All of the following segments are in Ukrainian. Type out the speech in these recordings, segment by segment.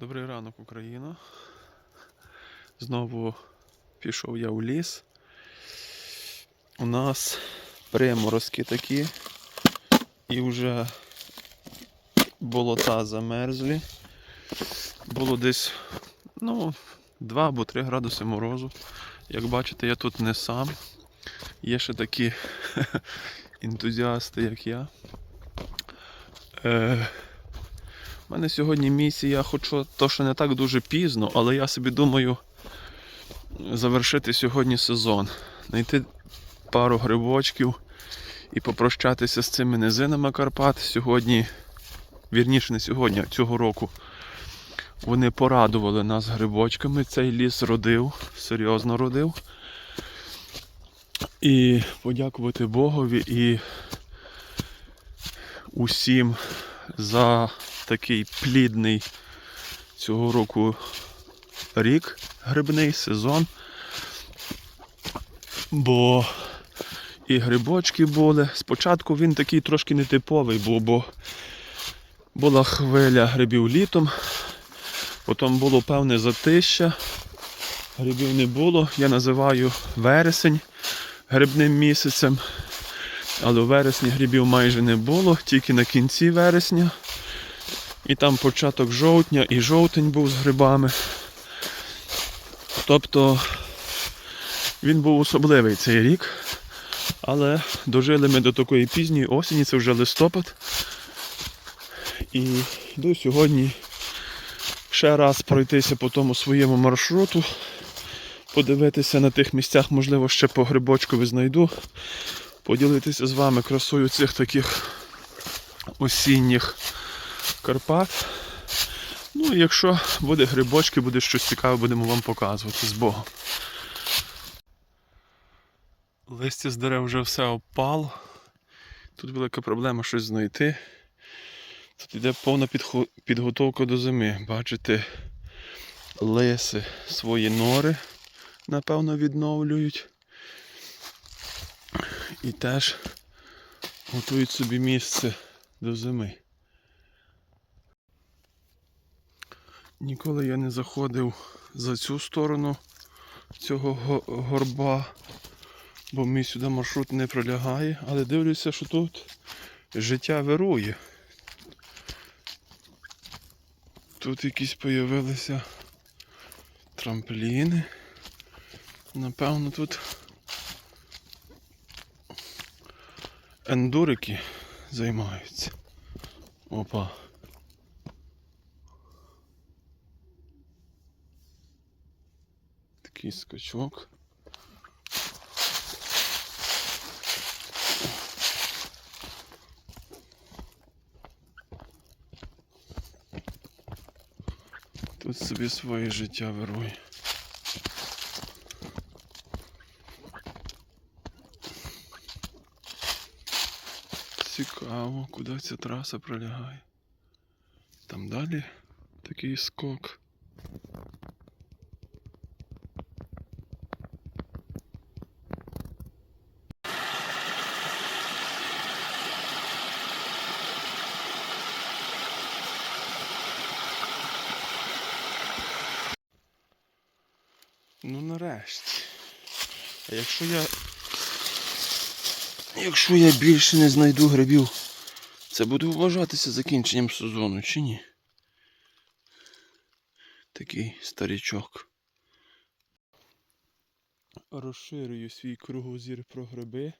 Добрий ранок, Україна. Знову пішов я у ліс. У нас приморозки такі. І вже болота замерзлі. Було десь ну, 2 або 3 градуси морозу. Як бачите, я тут не сам. Є ще такі ентузіасти, як я. Е, у мене сьогодні місія, хоч то, що не так дуже пізно, але я собі думаю завершити сьогодні сезон. Знайти пару грибочків і попрощатися з цими низинами Карпат. Сьогодні, вірніше не сьогодні, а цього року. Вони порадували нас грибочками. Цей ліс родив, серйозно родив. І подякувати Богові і усім за такий плідний цього року рік грибний сезон. Бо і грибочки були. Спочатку він такий трошки нетиповий був, бо була хвиля грибів літом, потім було певне затища, грибів не було. Я називаю вересень грибним місяцем. Але у вересні грибів майже не було, тільки на кінці вересня. І там початок жовтня і жовтень був з грибами. Тобто він був особливий цей рік. Але дожили ми до такої пізньої осені, це вже листопад. І йду сьогодні ще раз пройтися по тому своєму маршруту, подивитися на тих місцях, можливо, ще по грибочкові знайду, поділитися з вами красою цих таких осінніх Карпат. Ну якщо буде грибочки, буде щось цікаве, будемо вам показувати з Богом. Листя з дерев вже все опало. Тут велика проблема щось знайти. Тут йде повна підготовка до зими. Бачите, лиси свої нори, напевно, відновлюють. І теж готують собі місце до зими. Ніколи я не заходив за цю сторону цього горба, бо мій сюди маршрут не пролягає, але дивлюся, що тут життя вирує. Тут якісь появилися трампліни. Напевно, тут ендурики займаються. Опа. Такий скачок. Тут собі своє життя вирує. Цікаво, куди ця траса пролягає. Там далі такий скок. Ну нарешті. А якщо я. Якщо я більше не знайду грибів, це буде вважатися закінченням сезону чи ні? Такий старічок. Розширюю свій кругозір про гриби.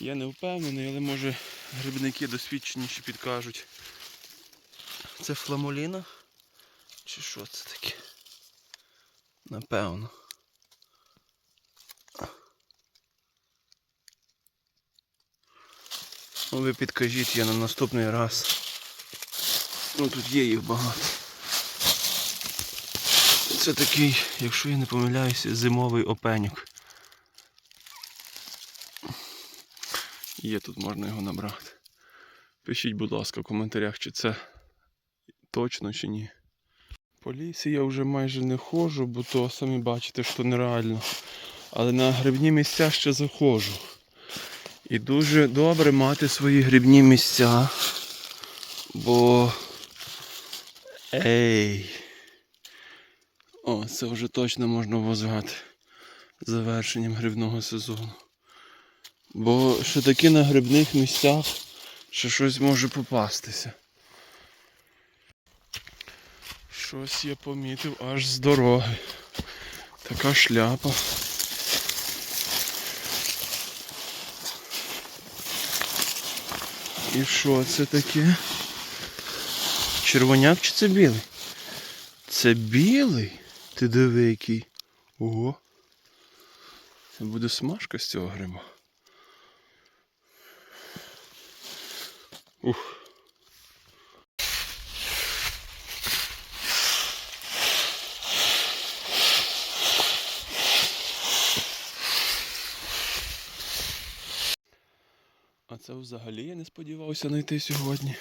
Я не впевнений, але може грибники досвідченіші підкажуть. Це фламуліна? Чи що це таке? Напевно. Ви підкажіть, я на наступний раз. Ну тут є їх багато. Це такий, якщо я не помиляюся, зимовий опеньок. Є тут можна його набрати. Пишіть, будь ласка, в коментарях, чи це точно чи ні. По лісі я вже майже не ходжу, бо то самі бачите, що нереально. Але на грибні місця ще заходжу. І дуже добре мати свої грибні місця, бо Ей. О, це вже точно можна вважати завершенням грибного сезону. Бо ще таки на грибних місцях ще щось може попастися. Щось я помітив аж з дороги. Така шляпа. І що це таке? Червоняк чи це білий? Це білий? Ти диви який. Ого. Це буде смажка з цього гриба. Ух. Це взагалі я не сподівався знайти сьогодні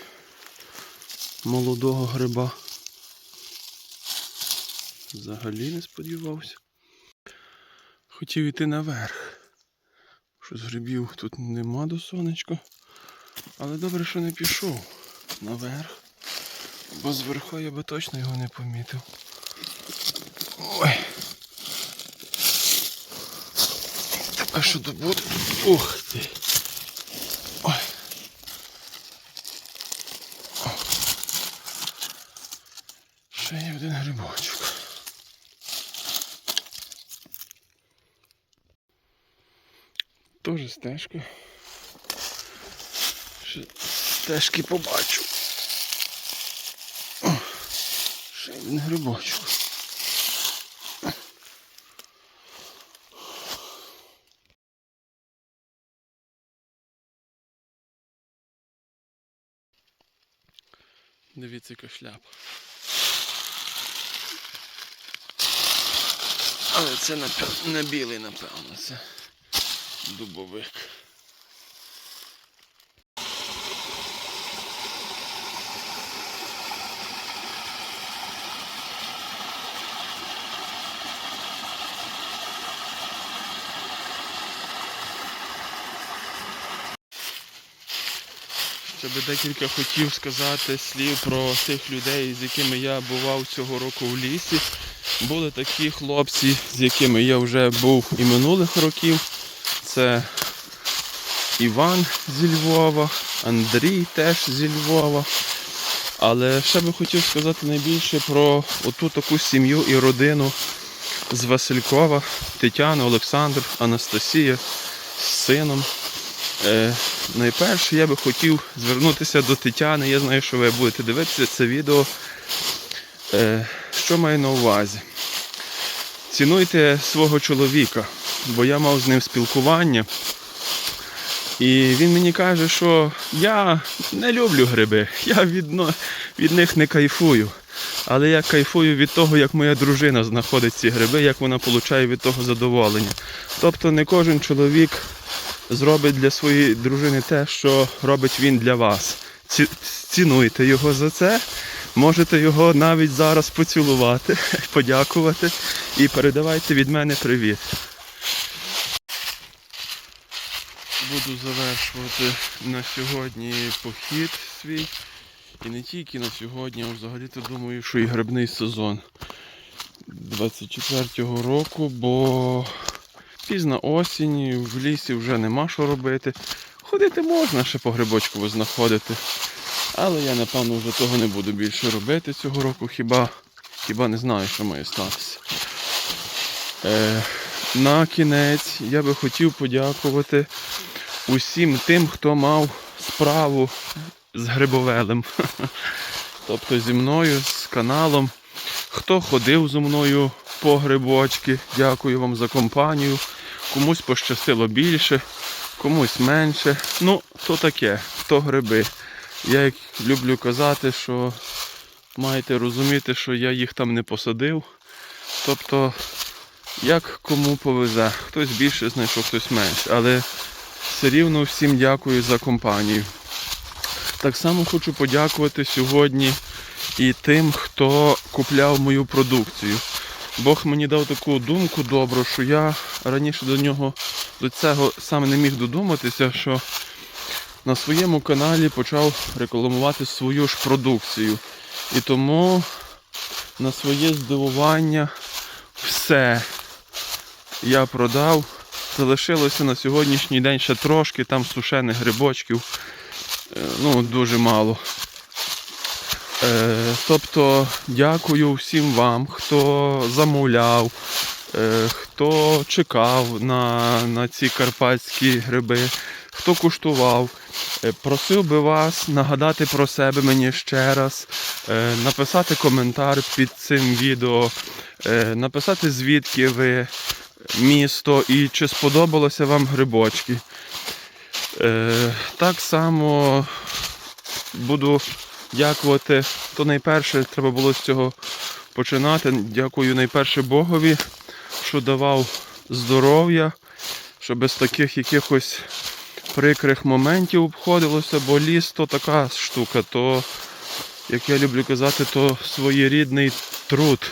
молодого гриба. Взагалі не сподівався. Хотів іти наверх. Щось грибів тут нема до сонечка. Але добре, що не пішов наверх. Бо зверху я би точно його не помітив. Ой. Тепер що добути? Ух ти. Ой. О. Ще є один грибочок. Тоже стежка. Стежки побачу. О, ще один грибочок. Дивіться, яка шляпа. Але це напев... не білий, напевно, це дубовик. Ще би декілька хотів сказати слів про тих людей, з якими я бував цього року в лісі. Були такі хлопці, з якими я вже був і минулих років. Це Іван зі Львова, Андрій теж зі Львова. Але ще би хотів сказати найбільше про оту таку сім'ю і родину з Василькова, Тетяна, Олександр, Анастасія з сином. Е, найперше я би хотів звернутися до Тетяни. Я знаю, що ви будете дивитися це відео. Е, що маю на увазі? Цінуйте свого чоловіка, бо я мав з ним спілкування. І він мені каже, що я не люблю гриби, я від, від них не кайфую. Але я кайфую від того, як моя дружина знаходить ці гриби, як вона отримує від того задоволення. Тобто не кожен чоловік зробить для своєї дружини те, що робить він для вас. Ці- Цінуйте його за це. Можете його навіть зараз поцілувати, подякувати і передавайте від мене привіт. Буду завершувати на сьогодні похід свій. І не тільки на сьогодні, а взагалі-то думаю, що і грибний сезон 24-го року, бо пізна осінь, в лісі вже нема що робити. Ходити можна ще по грибочку знаходити. Але я напевно вже того не буду більше робити цього року, хіба, хіба не знаю, що має статися. Е, на кінець я би хотів подякувати усім тим, хто мав справу з Грибовелем. Тобто зі мною, з каналом. Хто ходив зі мною по грибочки, дякую вам за компанію. Комусь пощастило більше, комусь менше. Ну, то таке, то гриби. Я як люблю казати, що маєте розуміти, що я їх там не посадив. Тобто, як кому повезе. Хтось більше знайшов, хтось менше. Але все рівно всім дякую за компанію. Так само хочу подякувати сьогодні і тим, хто купляв мою продукцію. Бог мені дав таку думку добру, що я раніше до нього до цього саме не міг додуматися, що на своєму каналі почав рекламувати свою ж продукцію. І тому на своє здивування все я продав. Залишилося на сьогоднішній день ще трошки там сушених грибочків. Е, Ну, дуже мало. Е, тобто, дякую всім вам, хто замовляв, е, хто чекав на, на ці карпатські гриби, хто куштував. Просив би вас нагадати про себе мені ще раз, написати коментар під цим відео, написати звідки ви місто і чи сподобалося вам грибочки. Е, Так само буду дякувати. То найперше треба було з цього починати. Дякую найперше Богові, що давав здоров'я, що без таких якихось прикрих моментів обходилося, бо ліс то така штука, то, як я люблю казати, то своєрідний труд.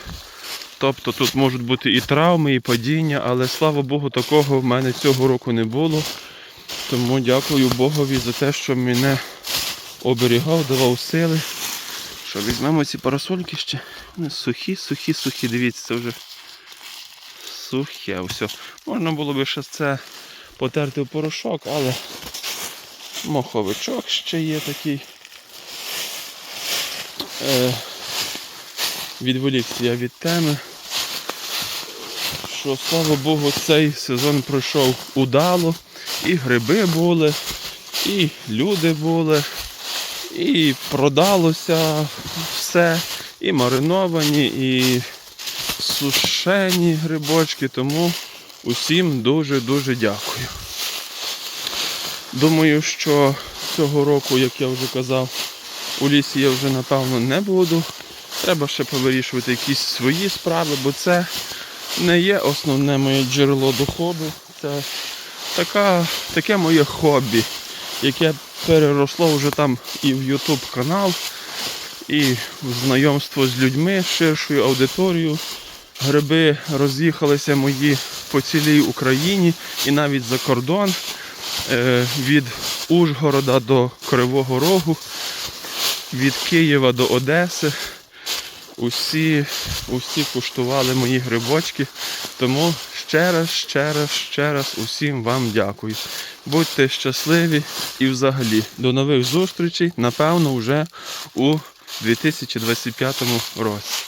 Тобто тут можуть бути і травми, і падіння, але слава Богу, такого в мене цього року не було. Тому дякую Богові за те, що мене оберігав, давав сили. Що візьмемо ці парасольки ще. Вони сухі, сухі, сухі. Дивіться, це вже сухе. Все. Можна було би ще це потерти в порошок, але моховичок ще є такий. Е, відволікся я від теми. Що слава Богу, цей сезон пройшов удало. І гриби були, і люди були, і продалося все, і мариновані, і сушені грибочки. Тому усім дуже-дуже дякую. Думаю, що цього року, як я вже казав, у лісі я вже напевно не буду. Треба ще повирішувати якісь свої справи, бо це не є основне моє джерело доходу. Це така, таке моє хобі, яке переросло вже там і в YouTube канал, і в знайомство з людьми, ширшою аудиторією. Гриби роз'їхалися мої по цілій Україні і навіть за кордон. Е, від Ужгорода до Кривого Рогу, від Києва до Одеси. Усі, усі куштували мої грибочки. Тому ще раз, ще раз, ще раз усім вам дякую. Будьте щасливі і взагалі до нових зустрічей, напевно, вже у 2025 році.